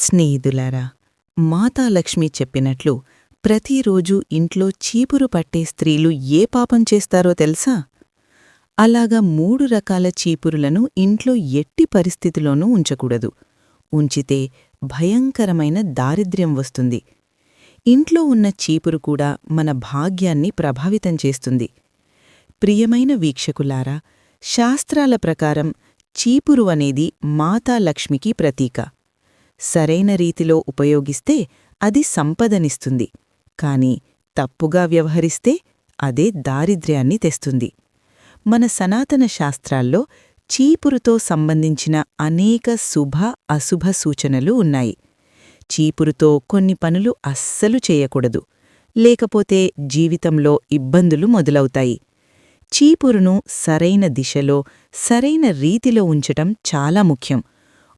స్నేహితులారా మాతాలక్ష్మి చెప్పినట్లు ప్రతిరోజు ఇంట్లో చీపురు పట్టే స్త్రీలు ఏ పాపం చేస్తారో తెలుసా? అలాగా మూడు రకాల చీపురులను ఇంట్లో ఎట్టి పరిస్థితిలోనూ ఉంచకూడదు. ఉంచితే భయంకరమైన దారిద్ర్యం వస్తుంది. ఇంట్లో ఉన్న చీపురు కూడా మన భాగ్యాన్ని ప్రభావితం చేస్తుంది. ప్రియమైన వీక్షకులారా శాస్త్రాల ప్రకారం చీపురు అనేది మాతాలక్ష్మికి ప్రతీక. సరైన రీతిలో ఉపయోగిస్తే అది సంపదనిస్తుంది. కాని తప్పుగా వ్యవహరిస్తే అదే దారిద్ర్యాన్ని తెస్తుంది. మన సనాతన శాస్త్రాల్లో చీపురుతో సంబంధించిన అనేక శుభ అశుభ సూచనలు ఉన్నాయి. చీపురుతో కొన్ని పనులు అస్సలు చేయకూడదు. లేకపోతే జీవితంలో ఇబ్బందులు మొదలవుతాయి. చీపురును సరైన దిశలో సరైన రీతిలో ఉంచటం చాలా ముఖ్యం.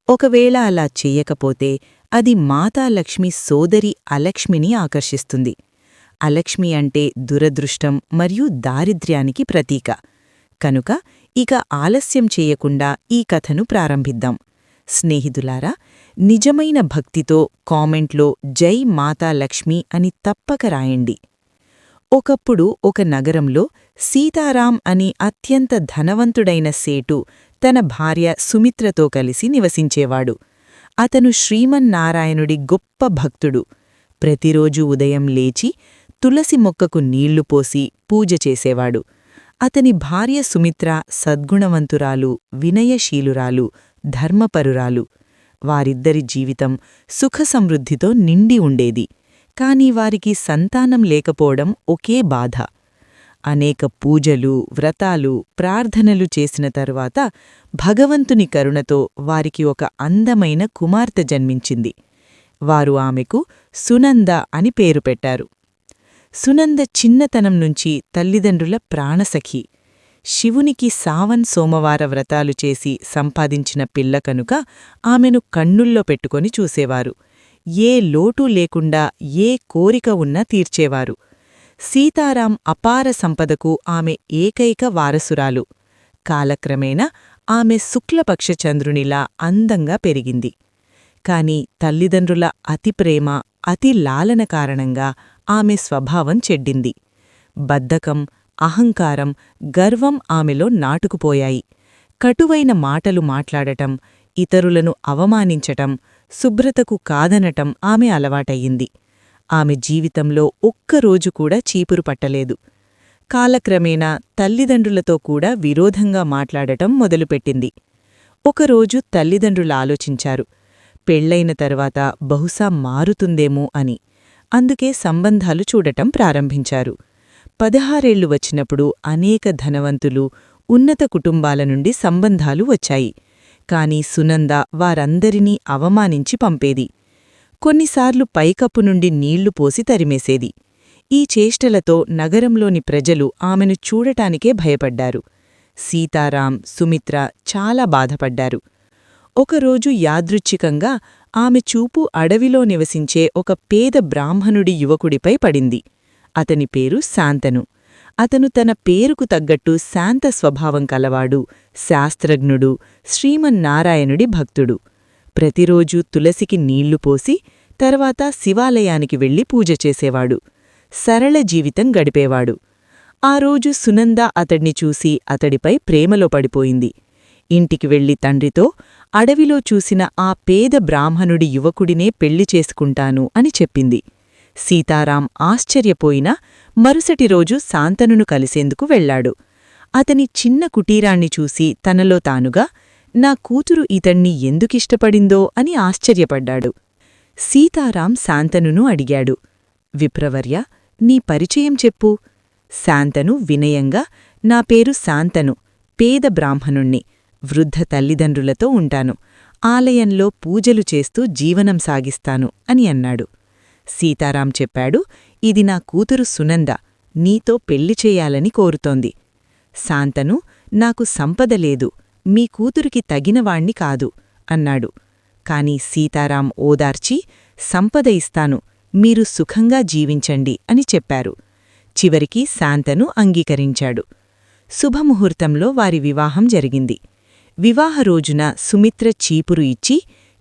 ఒకవేళ అలా చెయ్యకపోతే అది మాతాలక్ష్మి సోదరి అలక్ష్మిని ఆకర్షిస్తుంది. అలక్ష్మి అంటే దురదృష్టం మరియు దారిద్ర్యానికి ప్రతీక. కనుక ఇక ఆలస్యం చేయకుండా ఈ కథను ప్రారంభిద్దాం. స్నేహితులారా నిజమైన భక్తితో కామెంట్లో జై మాతాలక్ష్మి అని తప్పక రాయండి. ఒకప్పుడు ఒక నగరంలో సీతారాం అని అత్యంత ధనవంతుడైన సేటు తన భార్య సుమిత్రతో కలిసి నివసించేవాడు. అతను శ్రీమన్నారాయణుడి గొప్ప భక్తుడు. ప్రతిరోజు ఉదయం లేచి తులసి మొక్కకు నీళ్ళు పోసి పూజ చేసేవాడు. అతని భార్య సుమిత్ర సద్గుణవంతురాలు వినయశీలురాలు ధర్మపరురాలు. వారిద్దరి జీవితం సుఖసమృద్ధితో నిండి ఉండేది. కాని వారికి సంతానం లేకపోవడం ఒకే బాధ. అనేక పూజలు వ్రతాలు ప్రార్థనలు చేసిన తరువాత భగవంతుని కరుణతో వారికి ఒక అందమైన కుమార్తె జన్మించింది. వారు ఆమెకు సునంద అని పేరు పెట్టారు. సునంద చిన్నతనం నుంచి తల్లిదండ్రుల ప్రాణసఖి. శివునికి సావన్ సోమవార వ్రతాలు చేసి సంపాదించిన పిల్ల కనుక ఆమెను కన్నుల్లో పెట్టుకొని చూసేవారు. ఏ లోటు లేకుండా ఏ కోరిక ఉన్నా తీర్చేవారు. సీతారాం అపార సంపదకు ఆమె ఏకైక వారసురాలు. కాలక్రమేణా ఆమె శుక్లపక్షచంద్రునిలా అందంగా పెరిగింది. కాని తల్లిదండ్రుల అతి ప్రేమ అతి లాలన కారణంగా ఆమె స్వభావం చెడ్డింది. బద్ధకం అహంకారం గర్వం ఆమెలో నాటుకుపోయాయి. కటువైన మాటలు మాట్లాడటం ఇతరులను అవమానించటం శుభ్రతకు కాదనటం ఆమె అలవాటయ్యింది. ఆమె జీవితంలో ఒక్కరోజు కూడా చీపురు పట్టలేదు. కాలక్రమేణా తల్లిదండ్రులతో కూడా విరోధంగా మాట్లాడటం మొదలుపెట్టింది. ఒకరోజు తల్లిదండ్రులు ఆలోచించారు పెళ్ళైన తర్వాత బహుశా మారుతుందేమో అని. అందుకే సంబంధాలు చూడటం ప్రారంభించారు. పదహారేళ్ళు వచ్చినప్పుడు అనేక ధనవంతులు ఉన్నత కుటుంబాల నుండి సంబంధాలు వచ్చాయి. కాని సునంద వారందరినీ అవమానించి పంపేది. కొన్నిసార్లు పైకప్పు నుండి నీళ్ళు పోసి తరిమేసేది. ఈ చేష్టలతో నగరంలోని ప్రజలు ఆమెను చూడటానికే భయపడ్డారు. సీతారాం సుమిత్ర చాలా బాధపడ్డారు. ఒకరోజు యాదృచ్ఛికంగా ఆమె చూపు అడవిలో నివసించే ఒక పేద బ్రాహ్మణుడి యువకుడిపై పడింది. అతని పేరు శాంతను. అతను తన పేరుకు తగ్గట్టు శాంత స్వభావం కలవాడు శాస్త్రజ్ఞుడు శ్రీమన్నారాయణుడి భక్తుడు. ప్రతిరోజూ తులసికి నీళ్ళు పోసి తర్వాత శివాలయానికి వెళ్ళి పూజ చేసేవాడు. సరళ జీవితం గడిపేవాడు. ఆ రోజు సునంద అతడ్ని చూసి అతడిపై ప్రేమలో పడిపోయింది. ఇంటికి వెళ్ళి తండ్రితో అడవిలో చూసిన ఆ పేద బ్రాహ్మణుడి యువకుడినే పెళ్ళి చేసుకుంటాను అని చెప్పింది. సీతారాం ఆశ్చర్యపోయినా మరుసటి రోజు శాంతనును కలిసేందుకు వెళ్ళాడు అతని చిన్న కుటీరాన్ని చూసి తనలో తానుగా నా కూతురు ఇతణ్ణి ఎందుకిష్టపడిందో అని ఆశ్చర్యపడ్డాడు. సీతారాం శాంతనును అడిగాడు. విప్రవర్య నీ పరిచయం చెప్పు. శాంతను వినయంగా నా పేరు శాంతను పేద బ్రాహ్మణుణ్ణి వృద్ధ తల్లిదండ్రులతో ఉంటాను. ఆలయంలో పూజలు చేస్తూ జీవనం సాగిస్తాను అని అన్నాడు. సీతారాం చెప్పాడు ఇది నా కూతురు సునంద నీతో పెళ్ళి చేయాలని కోరుతోంది. శాంతను నాకు సంపద లేదు మీ కూతురికి తగినవాణ్ణి కాదు అన్నాడు. కాని సీతారాం ఓదార్చి సంపద ఇస్తాను మీరు సుఖంగా జీవించండి అని చెప్పారు. చివరికి శాంతను అంగీకరించాడు. శుభముహూర్తంలో వారి వివాహం జరిగింది. వివాహ రోజున సుమిత్ర చీపురు ఇచ్చి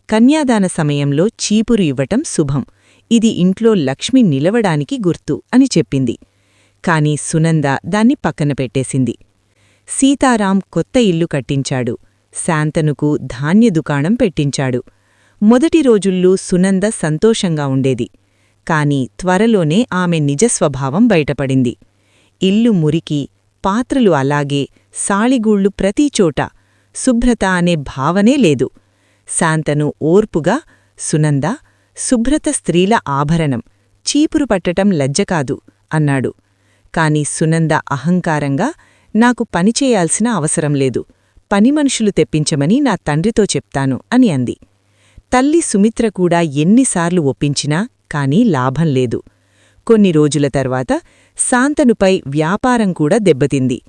కన్యాదాన సమయంలో చీపురు ఇవ్వటం శుభం ఇది ఇంట్లో లక్ష్మి నిలవడానికి గుర్తు అని చెప్పింది. కాని సునంద దాన్ని పక్కన పెట్టేసింది. సీతారాం కొత్త ఇల్లు కట్టించాడు. శాంతనుకు ధాన్య దుకాణం పెట్టించాడు. మొదటి రోజుల్లో సునంద సంతోషంగా ఉండేది. కాని త్వరలోనే ఆమె నిజస్వభావం బయటపడింది. ఇల్లు మురికి పాత్రలు అలాగే సాళిగూళ్ళు ప్రతీచోట శుభ్రత అనే భావనే లేదు. శాంతను ఓర్పుగా సునంద శుభ్రత స్త్రీల ఆభరణం. చీపురు పట్టటం లజ్జకాదు అన్నాడు. కాని సునంద అహంకారంగా నాకు పనిచేయాల్సిన అవసరం లేదు. పనిమనుషులు తెప్పించమని నా తండ్రితో చెప్తాను అని అంది. తల్లి సుమిత్ర కూడా ఎన్నిసార్లు ఒప్పించినా కాని లాభం లేదు. కొన్ని రోజుల తర్వాత శాంతనుపై వ్యాపారం కూడా దెబ్బతింది.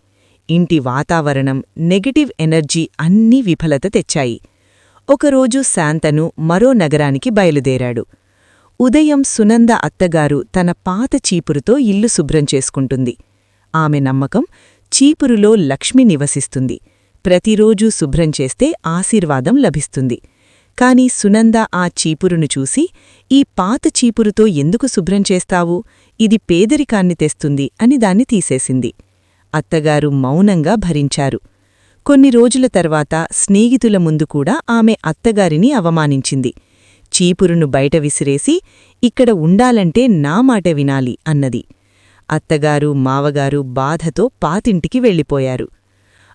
ఇంటి వాతావరణం నెగటివ్ ఎనర్జీ అన్నీ విఫలత తెచ్చాయి. ఒకరోజు శాంతను మరో నగరానికి బయలుదేరాడు. ఉదయం సునంద అత్తగారు తన పాత చీపురుతో ఇల్లు శుభ్రం చేసుకుంటుంది. ఆమె నమ్మకం చీపురులో లక్ష్మి నివసిస్తుంది. ప్రతిరోజూ శుభ్రం చేస్తే ఆశీర్వాదం లభిస్తుంది. కాని సునంద ఆ చీపురును చూసి ఈ పాత చీపురుతో ఎందుకు శుభ్రం చేస్తావు? ఇది పేదరికాన్ని తెస్తుంది అని దాన్ని తీసేసింది. అత్తగారు మౌనంగా భరించారు. కొన్ని రోజుల తర్వాత స్నేహితుల ముందు కూడా ఆమె అత్తగారిని అవమానించింది. చీపురును బయట విసిరేసి ఇక్కడ ఉండాలంటే నా మాట వినాలి అన్నది. అత్తగారు మావగారు బాధతో పాతింటికి వెళ్ళిపోయారు.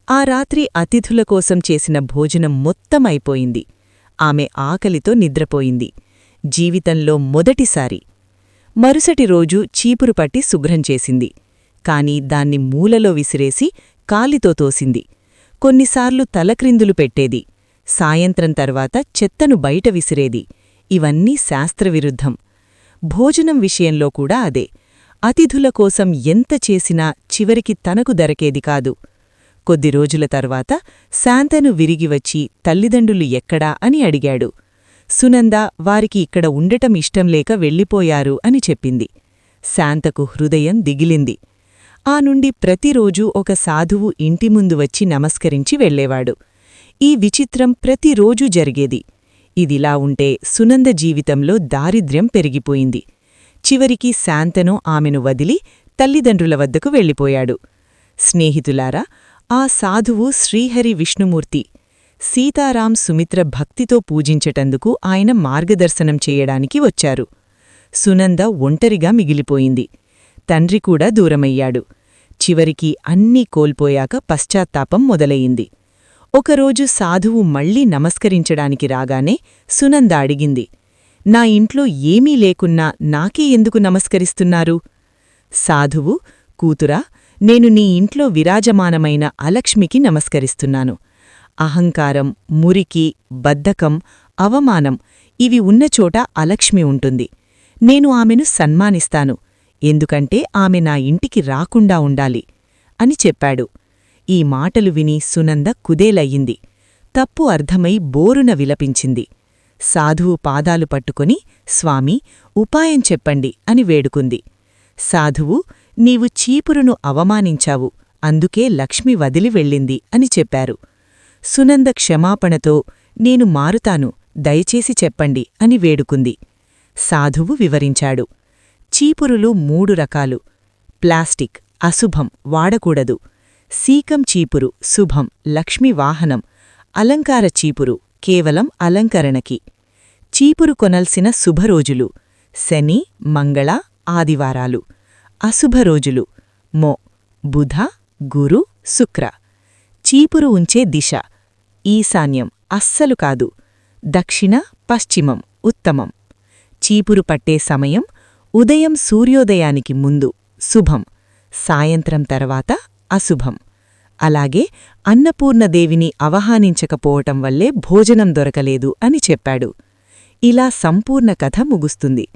ఆ రాత్రి అతిథుల కోసం చేసిన భోజనం మొత్తం అయిపోయింది ఆమె ఆకలితో నిద్రపోయింది. జీవితంలో మొదటిసారి. మరుసటి రోజు చీపురు పట్టి శుభ్రం చేసింది. కాని దాన్ని మూలలో విసిరేసి కాలితో తోసింది. కొన్నిసార్లు తలక్రిందులు పెట్టేది. సాయంత్రం తర్వాత చెత్తను బయట విసిరేది. ఇవన్నీ శాస్త్రవిరుద్ధం. భోజనం విషయంలో కూడా అదే. అతిథుల కోసం ఎంత చేసినా చివరికి తనకు దొరకేది కాదు. కొద్ది రోజుల తర్వాత శాంతను విరిగివచ్చి తల్లిదండ్రులు ఎక్కడా అని అడిగాడు. సునంద వారికి ఇక్కడ ఉండటం ఇష్టంలేక వెళ్ళిపోయారు అని చెప్పింది. శాంతకు హృదయం దిగిలింది. ఆ నుండి ప్రతిరోజూ ఒక సాధువు ఇంటి ముందు వచ్చి నమస్కరించి వెళ్ళేవాడు ఈ విచిత్రం ప్రతిరోజూ జరిగేది. ఇదిలా ఉంటే సునంద జీవితంలో దారిద్ర్యం పెరిగిపోయింది. చివరికి శాంతను ఆమెను వదిలి తల్లిదండ్రుల వద్దకు వెళ్ళిపోయాడు. స్నేహితులారా ఆ సాధువు శ్రీహరి విష్ణుమూర్తి సీతారాం సుమిత్ర భక్తితో పూజించటందుకు ఆయన మార్గదర్శనం చేయడానికి వచ్చారు. సునంద ఒంటరిగా మిగిలిపోయింది. తండ్రి కూడా దూరమయ్యాడు. చివరికి అన్నీ కోల్పోయాక పశ్చాత్తాపం మొదలయింది ఒకరోజు సాధువు మళ్ళీ నమస్కరించడానికి రాగానే సునంద అడిగింది నా ఇంట్లో ఏమీ లేకున్నా నాకే ఎందుకు నమస్కరిస్తున్నారు? సాధువు కూతురా నేను నీ ఇంట్లో విరాజమానమైన అలక్ష్మికి నమస్కరిస్తున్నాను. అహంకారం మురికి బద్ధకం అవమానం ఇవి ఉన్నచోట అలక్ష్మి ఉంటుంది. నేను ఆమెను సన్మానిస్తాను. ఎందుకంటే ఆమె నా ఇంటికి రాకుండా ఉండాలి అని చెప్పాడు. ఈ మాటలు విని సునంద కుదేలయ్యింది. తప్పు అర్థమై బోరున విలపించింది. సాధువు పాదాలు పట్టుకొని స్వామి ఉపాయం చెప్పండి అని వేడుకుంది. సాధువు నీవు చీపురును అవమానించావు అందుకే లక్ష్మి వదిలి వెళ్ళింది అని చెప్పారు. సునంద క్షమాపణతో నేను మారుతాను దయచేసి చెప్పండి అని వేడుకుంది. సాధువు వివరించాడు. చీపురులు మూడు రకాలు. ప్లాస్టిక్ అశుభం వాడకూడదు. సీకం చీపురు శుభం లక్ష్మి వాహనం అలంకార చీపురు కేవలం అలంకరణకి. చీపురు కొనల్సిన శుభరోజులు. శని మంగళ ఆదివారాలు. అశుభరోజులు మో బుధ గురు శుక్ర. చీపురు ఉంచే దిశ. ఈశాన్యం అస్సలు కాదు. దక్షిణ పశ్చిమం ఉత్తమం. చీపురు పట్టే సమయం ఉదయం సూర్యోదయానికి ముందు. శుభం. సాయంత్రం తర్వాత అశుభం. అలాగే అన్నపూర్ణదేవిని అవహానించకపోవటం వల్లే భోజనం దొరకలేదు అని చెప్పాడు. ఇలా సంపూర్ణ కథ ముగుస్తుంది.